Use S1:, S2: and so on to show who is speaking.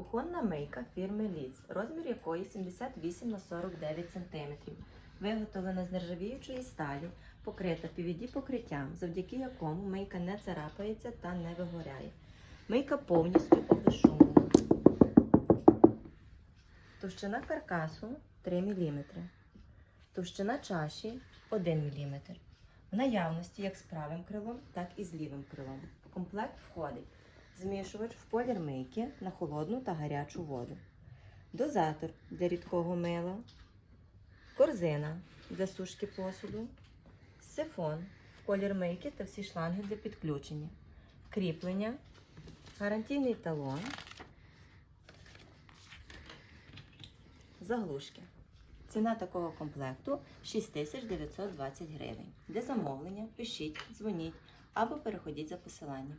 S1: Кухонна мийка фірми Ліц, розмір якої 78 на 49 см. Виготовлена з нержавіючої сталі, покрита PVD покриттям, завдяки якому мийка не царапається та не вигоряє. Мийка повністю обезшумлена. Товщина каркасу 3 мм. Товщина чаші 1 мм. В наявності як з правим крилом, так і з лівим крилом. В комплект входить змішувач в колір мийки на холодну та гарячу воду, дозатор для рідкого мила, корзина для сушки посуду, сифон в колір мийки та всі шланги для підключення, кріплення, гарантійний талон, заглушки. Ціна такого комплекту 6920 гривень. Для замовлення пишіть, дзвоніть або переходіть за посиланням.